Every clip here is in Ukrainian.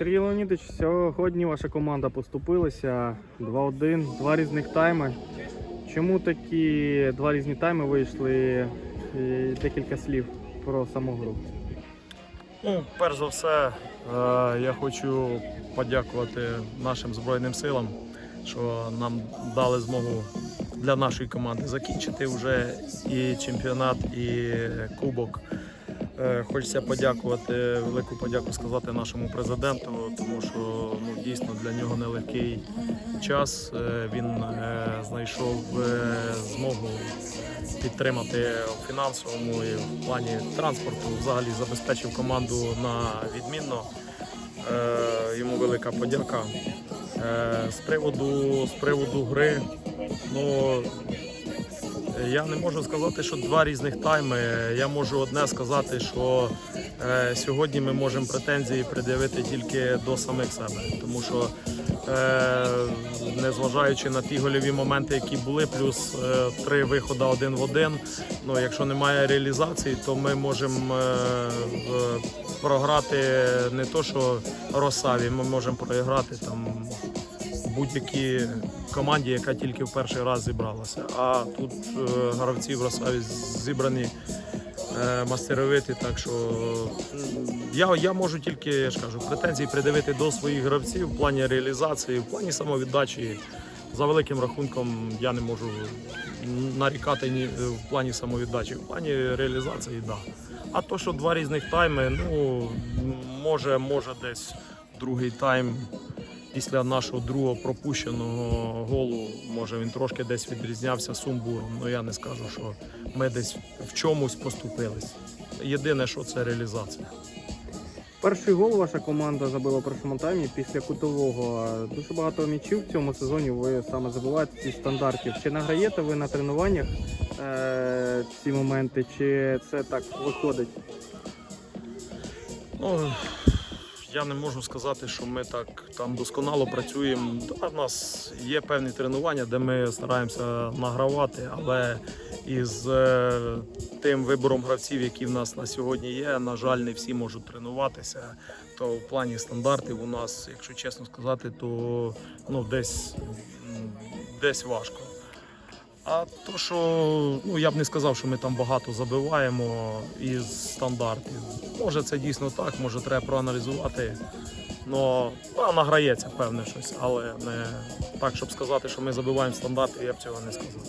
Сергій Леонідович, сьогодні ваша команда поступилася 2-1, два різних тайми. Чому такі два різні тайми вийшли? І декілька слів про саму гру. Ну, перш за все, е, я хочу подякувати нашим Збройним силам, що нам дали змогу для нашої команди закінчити вже і чемпіонат, і кубок. Е, Хочеться подякувати, велику подяку сказати нашому президенту, тому що ну, дійсно для нього нелегкий час. Е, Він е, знайшов змогу підтримати в фінансовому і в плані транспорту. Взагалі забезпечив команду на відмінно. Йому велика подяка. З приводу, з приводу гри, ну я не можу сказати, що два різних тайми. Я можу одне сказати, що е, сьогодні ми можемо претензії пред'явити тільки до самих себе, тому що е, незважаючи на ті гольові моменти, які були, плюс е, три виходи один в один. Ну, якщо немає реалізації, то ми можемо е, програти не то, що Росаві, ми можемо програти там будь-якій команді, яка тільки в перший раз зібралася. А тут е, гравці в Росаві зібрані е, мастеровиті, так що я, я можу тільки, я ж кажу, претензії придивити до своїх гравців в плані реалізації, в плані самовіддачі. За великим рахунком я не можу нарікати ні в плані самовіддачі, в плані реалізації. Да. А то, що два різних тайми, ну може, може десь другий тайм після нашого другого пропущеного голу, може він трошки десь відрізнявся сумбуром. Ну я не скажу, що ми десь в чомусь поступились. Єдине, що це реалізація. Перший гол ваша команда забила в першому таймі після кутового. Дуже багато м'ячів в цьому сезоні ви саме забуваєте зі стандартів. Чи награєте ви на тренуваннях е- ці моменти, чи це так виходить? Ну, я не можу сказати, що ми так там досконало працюємо. Да, в нас є певні тренування, де ми стараємося награвати, але із е, тим вибором гравців, які в нас на сьогодні є, на жаль, не всі можуть тренуватися. То в плані стандартів у нас, якщо чесно сказати, то ну, десь, десь важко. А то, що ну я б не сказав, що ми там багато забиваємо із стандартів. Може це дійсно так, може треба проаналізувати. Но а, награється певне щось, але не так, щоб сказати, що ми забиваємо стандарти, я б цього не сказав.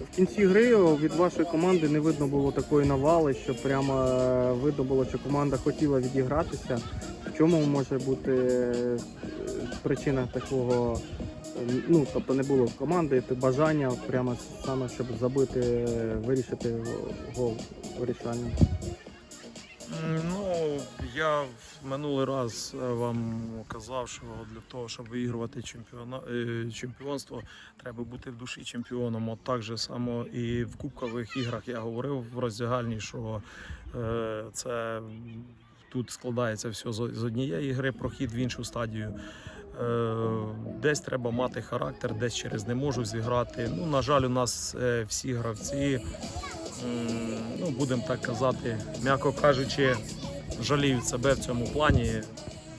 В кінці гри від вашої команди не видно було такої навали, що прямо е, видно було, що команда хотіла відігратися. В чому може бути е, причина такого? Ну, тобто не було команди бажання прямо саме, щоб забити, вирішити гол вирішальний. Ну, я минулий раз е, вам казав, що для того, щоб виігрувати е, чемпіонство, треба бути в душі чемпіоном. От так же само і в кубкових іграх я говорив в роздягальні, що е, це тут складається все з однієї гри, прохід в іншу стадію. Е, Десь треба мати характер, десь через не можу зіграти. Ну, на жаль, у нас е, всі гравці ну, будемо так казати, м'яко кажучи, жаліють себе в цьому плані,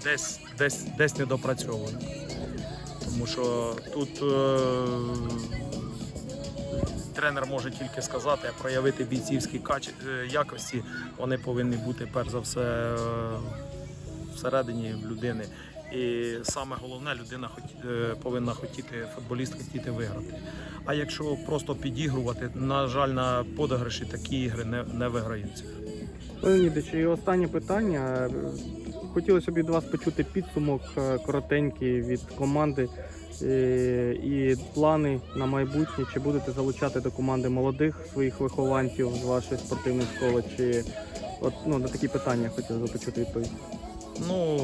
десь, десь, десь недопрацьовують. Тому що тут е, тренер може тільки сказати, а проявити бійцівські кач- е, якості, вони повинні бути перш за все е, всередині людини. І саме головне, людина е, повинна хотіти, футболіст хотіти виграти. А якщо просто підігрувати, на жаль, на подагриші такі ігри не, не виграються. Леонідович, і останнє питання. Хотілося б від вас почути підсумок е, коротенький від команди е, і плани на майбутнє. Чи будете залучати до команди молодих своїх вихованців з вашої спортивної школи? Чи от ну на такі питання хотілося б почути відповідь? Ну,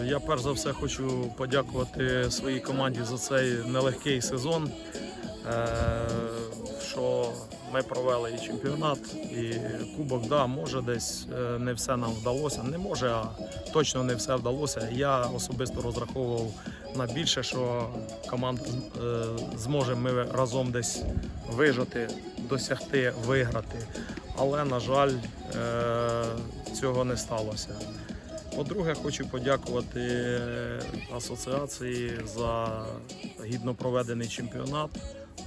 е, я перш за все хочу подякувати своїй команді за цей нелегкий сезон. е, Що ми провели і чемпіонат, і кубок. Да, може, десь е, не все нам вдалося. Не може, а точно не все вдалося. Я особисто розраховував на більше, що команда зможе ми разом десь вижити, досягти, виграти. Але, на жаль, цього не сталося. По-друге, хочу подякувати асоціації за гідно проведений чемпіонат,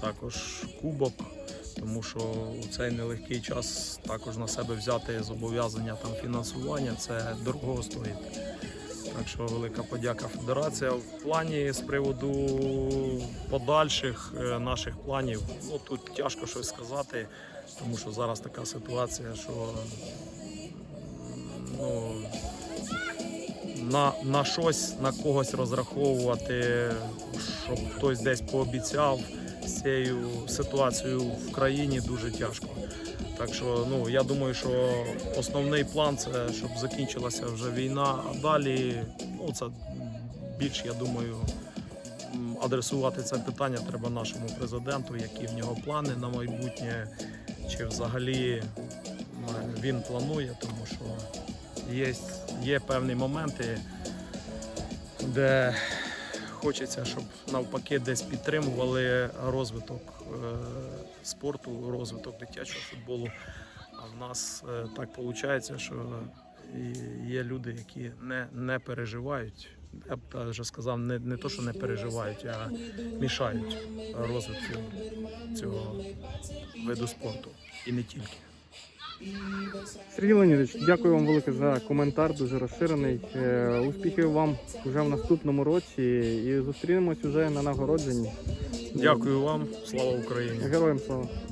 також кубок, тому що у цей нелегкий час також на себе взяти зобов'язання там фінансування це дорого стоїть. Так що велика подяка федерація. В плані з приводу подальших е, наших планів, ну тут тяжко щось сказати, тому що зараз така ситуація, що ну, на, на щось, на когось розраховувати, щоб хтось десь пообіцяв цією ситуацією в країні дуже тяжко. Так що ну, я думаю, що основний план це щоб закінчилася вже війна, а далі ну, це більш, я думаю, адресувати це питання треба нашому президенту, які в нього плани на майбутнє, чи взагалі він планує, тому що є, є певні моменти, де хочеться, щоб навпаки десь підтримували розвиток е, спорту, розвиток дитячого футболу. А в нас е, так виходить, що є люди, які не, не переживають. Я б навіть сказав, не, не то, що не переживають, а мішають розвитку цього виду спорту. І не тільки. Сергій Леонідович, дякую вам велике за коментар, дуже розширений. Е, Успіхів вам вже в наступному році і зустрінемось уже на нагородженні. Дякую вам, слава Україні! Героям слава!